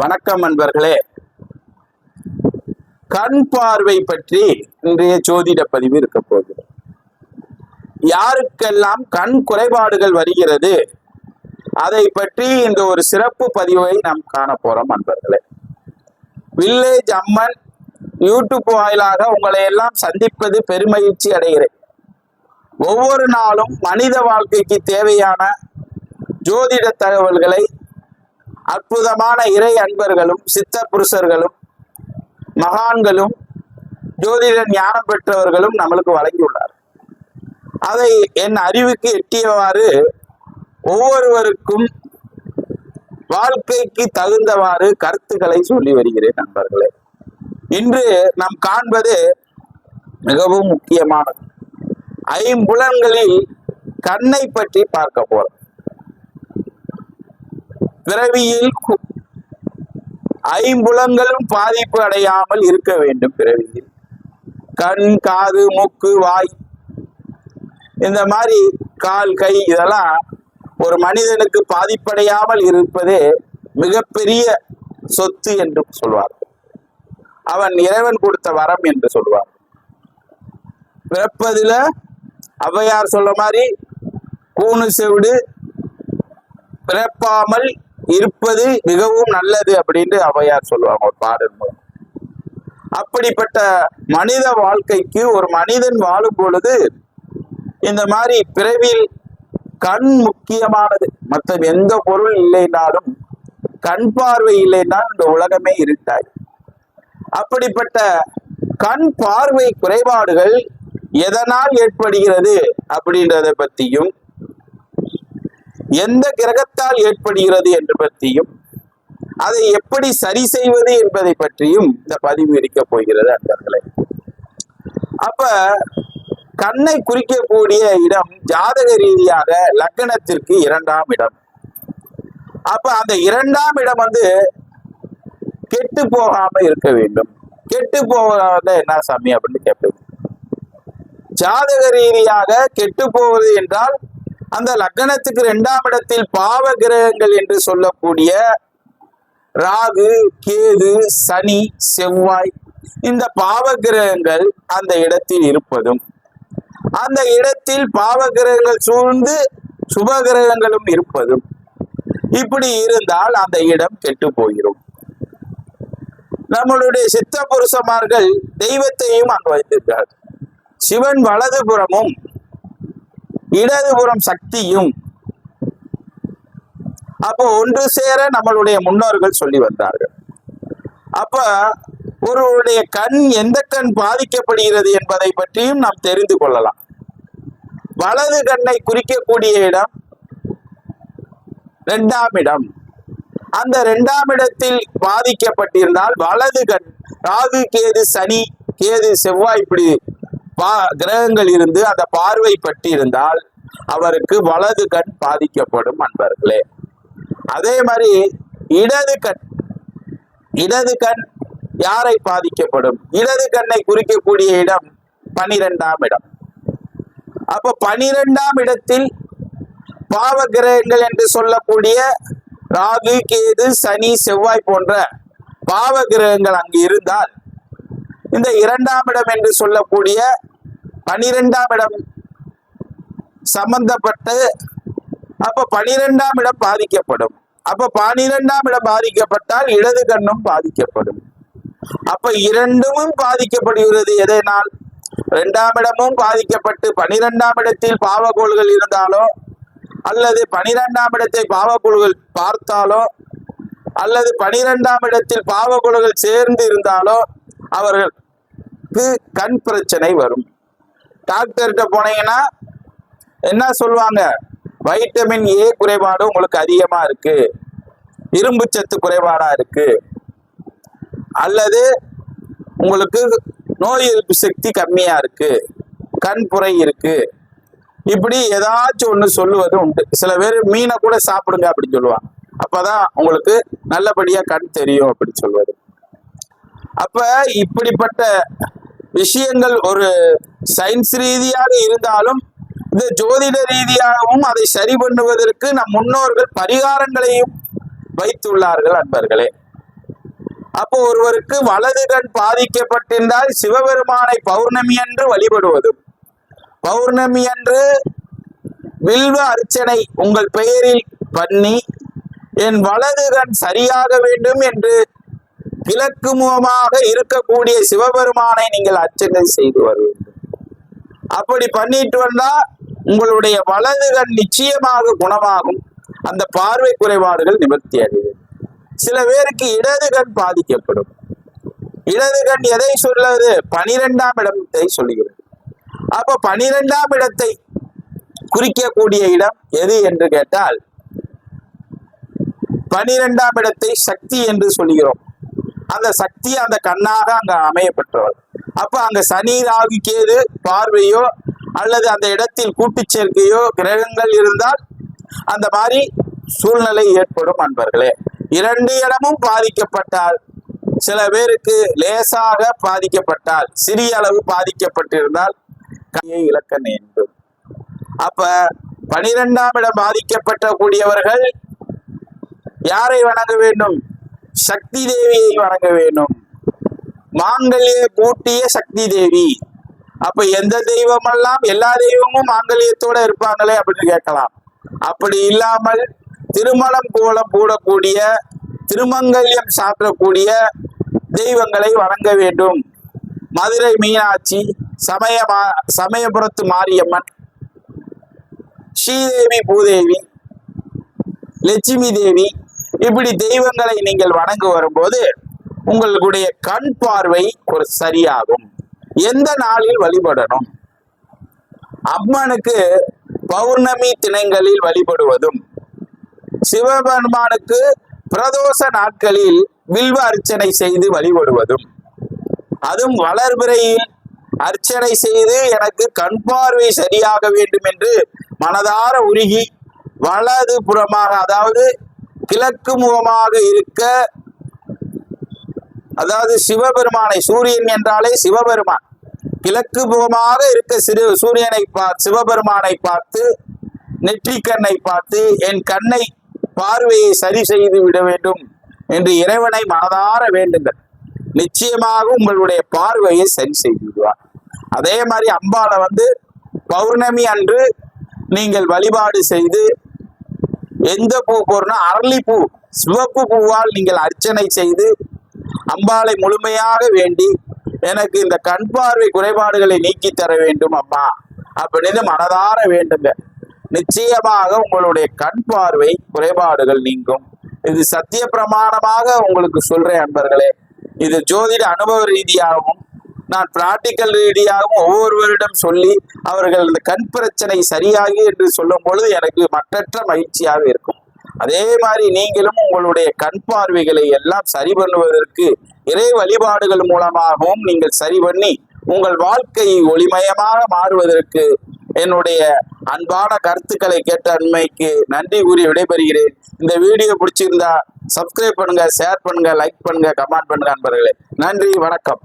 வணக்கம் நண்பர்களே. கண் பார்வை பற்றி இன்றைய ஜோதிட பதிவு இருக்க போகுது. யாருக்கெல்லாம் கண் குறைபாடுகள் வருகிறது அதை பற்றி இந்த ஒரு சிறப்பு பதிவை நாம் காண போறோம் நண்பர்களே. வில்லேஜ் அம்மன் யூடியூப் வாயிலாக உங்களை எல்லாம் சந்திப்பது பெருமகிழ்ச்சி அடைகிறேன். ஒவ்வொரு நாளும் மனித வாழ்க்கைக்கு தேவையான ஜோதிட தகவல்களை அற்புதமான இறை அன்பர்களும் சித்த புருஷர்களும் மகான்களும் ஜோதிட ஞானம் பெற்றவர்களும் நம்மளுக்கு வழங்கியுள்ளார். அதை என் அறிவுக்கு எட்டியவாறு ஒவ்வொருவருக்கும் வாழ்க்கைக்கு தகுந்தவாறு கருத்துக்களை சொல்லி வருகிறேன் நண்பர்களே. இன்று நாம் காண்பது மிகவும் முக்கியமானது. ஐம்புலன்களில் கண்ணை பற்றி பார்க்க போறோம். பிறவியில் ஐம்புலங்களும் பாதிப்பு அடையாமல் இருக்க வேண்டும் பிறவியில். கண் காது மூக்கு வாய். இந்த மாதிரி கால் கை இதெல்லாம் ஒரு மனிதனுக்கு பாதிப்படையாமல் இருப்பதே மிகப்பெரிய சொத்து என்று சொல்வார் அவன் இறைவன் கொடுத்த வரம் என்று சொல்வார் பிறப்பதில் ஔவையார் சொல்ல மாதிரி கூணு செவிடு பிறப்பாமல் இருப்பது மிகவும் நல்லது அப்படின்னு அவையார் சொல்லுவாங்க ஒரு பாடல் மூலம். அப்படிப்பட்ட மனித வாழ்க்கைக்கு ஒரு மனிதன் வாழும் பொழுது இந்த மாதிரி பிறவியில் கண் முக்கியமானது. மற்ற எந்த பொருள் இல்லைனாலும் கண் பார்வை இல்லைன்னா இந்த உலகமே இருட்டாய். அப்படிப்பட்ட கண் பார்வை குறைபாடுகள் எதனால் ஏற்படுகிறது அப்படின்றத பற்றியும் எந்த கிரகத்தால் ஏற்படுகிறது என்று பற்றியும் அதை எப்படி சரி செய்வது என்பதை பற்றியும் இந்த பதிவு இருக்க போகிறது அன்பர்களே. அப்ப கண்ணை குறிக்கக்கூடிய இடம் ஜாதக ரீதியாக லக்னத்திற்கு இரண்டாம் இடம். அப்ப அந்த இரண்டாம் இடம் வந்து கெட்டு போகாம இருக்க வேண்டும். கெட்டு போகாத என்ன சாமி அப்படின்னு கேட்பேன். ஜாதக ரீதியாக கெட்டு போவது என்றால் அந்த லக்னத்துக்கு இரண்டாம் இடத்தில் பாவ கிரகங்கள் என்று சொல்லக்கூடிய ராகு கேது சனி செவ்வாய் இந்த பாவ கிரகங்கள் அந்த இடத்தில் இருப்பதும். அந்த இடத்தில் பாவ கிரகங்கள் சூழ்ந்து சுப கிரகங்களும் இருப்பதும். இப்படி இருந்தால் அந்த இடம் கெட்டு போயிடும் நம்மளுடைய சித்த புருஷமார்கள் தெய்வத்தையும் அங்கு வைத்திருக்கிறார் சிவன் வலதுபுறமும் இடதுபுறம் சக்தியும். அப்போ ஒன்று சேர நம்மளுடைய முன்னோர்கள் சொல்லி வந்தார்கள். அப்ப ஒருவருடைய கண் எந்த கண் பாதிக்கப்படுகிறது என்பதை பற்றியும் நாம் தெரிந்து கொள்ளலாம். வலது கண்ணை குறிக்கக்கூடிய இடம் இரண்டாம் இடம். அந்த இரண்டாம் இடத்தில் பாதிக்கப்பட்டிருந்தால் வலது கண் ராகு கேது சனி கேது செவ்வாய் இப்படி பா கிரகங்கள் இருந்து அந்த பார்வை பற்றி இருந்தால் அவருக்கு வலது கண் பாதிக்கப்படும் அன்பர்களே. அதே மாதிரி இடது கண் இடது கண் யாரை பாதிக்கப்படும்? இடது கண்ணை குறிக்கக்கூடிய இடம் பனிரெண்டாம் இடம். அப்ப பனிரெண்டாம் இடத்தில் பாவ கிரகங்கள் என்று சொல்லக்கூடிய ராகு கேது சனி செவ்வாய் போன்ற பாவ கிரகங்கள் அங்கு இருந்தால் இந்த இரண்டாம் இடம் என்று சொல்லக்கூடிய பனிரெண்டாம் இடம். சம்பந்தப்பட்டு அப்ப பனிரெண்டாம் இடம் பாதிக்கப்படும். அப்ப பனிரெண்டாம் இடம் பாதிக்கப்பட்டால் இடது கண்ணும் பாதிக்கப்படும். அப்ப இரண்டும் பாதிக்கப்படுகிறது எதனால்? இரண்டாம் இடமும் பாதிக்கப்பட்டு பனிரெண்டாம் இடத்தில் பாவகோள்கள் இருந்தாலோ அல்லது பனிரெண்டாம் இடத்தை பாவக்குழுகள் பார்த்தாலோ அல்லது பனிரெண்டாம் இடத்தில் பாவக்குழுகள் சேர்ந்து இருந்தாலோ அவர்களுக்கு கண் பிரச்சனை வரும். டாக்டர்கிட்ட போனீங்கன்னா என்ன சொல்லுவாங்க? வைட்டமின் ஏ குறைபாடு உங்களுக்கு அதிகமா இருக்கு. இரும்பு சத்து குறைபாடா இருக்கு. அல்லது உங்களுக்கு நோய் எதிர்ப்பு சக்தி கம்மியா இருக்கு. கண் புரை இருக்கு. இப்படி ஏதாச்சும் ஒன்று சொல்லுவது உண்டு. சில பேர் மீனை கூட சாப்பிடுங்க அப்படின்னு சொல்லுவாங்க. அப்போதான் உங்களுக்கு நல்லபடியாக கண் தெரியும் அப்படின்னு சொல்வது அப்போ இப்படிப்பட்ட விஷயங்கள் ஒரு சயின்ஸ் ரீதியாக இருந்தாலும் இந்த ஜோதிட ரீதியாகவும் அதை சரி பண்ணுவதற்கு நம் முன்னோர்கள் பரிகாரங்களையும் வைத்துள்ளார்கள் அன்பர்களே. அப்போ ஒருவருக்கு வலது கண் பாதிக்கப்பட்டிருந்தால் சிவபெருமானை பௌர்ணமி என்று வழிபடுவதும் பௌர்ணமி அன்று வில்வ அர்ச்சனை உங்கள் பெயரில் பண்ணி என் வலது கண் சரியாக வேண்டும் என்று கிழக்கு முகமாக இருக்கக்கூடிய சிவபெருமானை நீங்கள் அர்ச்சனை செய்து வருவீர்கள் அப்படி பண்ணிட்டு வந்தா உங்களுடைய வலது கண் நிச்சயமாக குணமாகும். அந்த பார்வை குறைபாடுகள் நிவர்த்தி அடையும். சில பேருக்கு இடது கண் பாதிக்கப்படும். இடது கண் எதை சொல்லுவது பனிரெண்டாம் இடத்தை சொல்லுகிறது அப்ப பனிரெண்டாம் இடத்தை குறிக்கக்கூடிய இடம் எது என்று கேட்டால் பனிரெண்டாம் இடத்தை சக்தி என்று சொல்கிறோம். அந்த சக்தி அந்த கண்ணாக அங்க அமையப்பட்டவர் அப்ப அந்த சனி ராகு கேது பார்வையோ அல்லது அந்த இடத்தில் கூட்டு சேர்க்கையோ கிரகங்கள் இருந்தால் அந்த மாதிரி சூழ்நிலை ஏற்படும் அன்பர்களே. இரண்டு இடமும் பாதிக்கப்பட்டால் சில பேருக்கு லேசாக பாதிக்கப்பட்டால் சிறிய அளவு பாதிக்கப்பட்டிருந்தால் கையை இழக்க நேர்ந்தது அப்ப பனிரெண்டாம் இடம் பாதிக்கப்பட்ட கூடியவர்கள் யாரை வணங்க வேண்டும்? சக்தி தேவியை வணங்க வேண்டும். மாங்கல்ய கூட்டிய சக்தி தேவி. அப்ப எந்த தெய்வமெல்லாம் எல்லா தெய்வமும் மாங்கல்யத்தோட இருப்பாங்களே அப்படின்னு கேட்கலாம். அப்படி இல்லாமல் திருமணம் கோலம் போடக்கூடிய திருமங்கல்யம் சாற்றக்கூடிய தெய்வங்களை வணங்க வேண்டும். மதுரை மீனாட்சி சமய சமயபுரத்து மாரியம்மன் ஸ்ரீதேவி பூதேவி லட்சுமி தேவி இப்படி தெய்வங்களை நீங்கள் வணங்க வரும்போது உங்களுடைய கண் பார்வை ஒரு சரியாகும். எந்த நாளில் வழிபடணும்? அம்மனுக்கு பௌர்ணமி தினங்களில் வழிபடுவதும் சிவபெருமானுக்கு பிரதோஷ நாட்களில் வில்வ அர்ச்சனை செய்து வழிபடுவதும் அதுவும் வளர்பிறையில் அர்ச்சனை செய்து எனக்கு கண் பார்வை சரியாக வேண்டும் என்று மனதார உருகி வலது புறமாக அதாவது கிழக்கு முகமாக இருக்க அதாவது சிவபெருமானை சூரியன் என்றாலே சிவபெருமான். கிழக்கு முகமாக இருக்க சிறு சூரியனை பார்த்து சிவபெருமானை பார்த்து நெற்றிக்கண்ணை பார்த்து என் கண்ணை பார்வையை சரி செய்து விட வேண்டும் என்று இறைவனை மனதார வேண்டுங்கள். நிச்சயமாக உங்களுடைய பார்வையை சரி செய்து விடுவார். அதே மாதிரி அம்பாளை வந்து பௌர்ணமி அன்று நீங்கள் வழிபாடு செய்து எந்த பூ போறோம்னா அரளிப்பூ சிவப்பு பூவால் நீங்கள் அர்ச்சனை செய்து அம்பாளை முழுமையாக வேண்டி எனக்கு இந்த கண் பார்வை குறைபாடுகளை நீக்கி தர வேண்டும் அம்மா. அப்படின்னு மனதார வேண்டுங்க. நிச்சயமாக உங்களுடைய கண் பார்வை குறைபாடுகள் நீங்கும். இது சத்திய பிரமாணமாக உங்களுக்கு சொல்றேன் அன்பர்களே. இது ஜோதிட அனுபவ ரீதியாகவும் நான் பிராக்டிக்கல் ரீதியாகவும் ஒவ்வொருவரிடம் சொல்லி அவர்கள் இந்த கண் பிரச்சனை சரியாகி என்று சொல்லும் பொழுது எனக்கு மற்றற்ற மகிழ்ச்சியாக இருக்கும். அதே மாதிரி நீங்களும் உங்களுடைய கண் பார்வைகளை எல்லாம் சரி பண்ணுவதற்கு இறை வழிபாடுகள் மூலமாகவும் நீங்கள் சரி பண்ணி உங்கள் வாழ்க்கை ஒளிமயமாக மாறுவதற்கு என்னுடைய அன்பான கருத்துக்களை கேட்ட அண்மைக்கு நன்றி கூறி விடைபெறுகிறேன். இந்த வீடியோ பிடிச்சிருந்தா சப்ஸ்கிரைப் பண்ணுங்க ஷேர் பண்ணுங்க லைக் பண்ணுங்க கமெண்ட் பண்ணுங்க நண்பர்களே நன்றி வணக்கம்.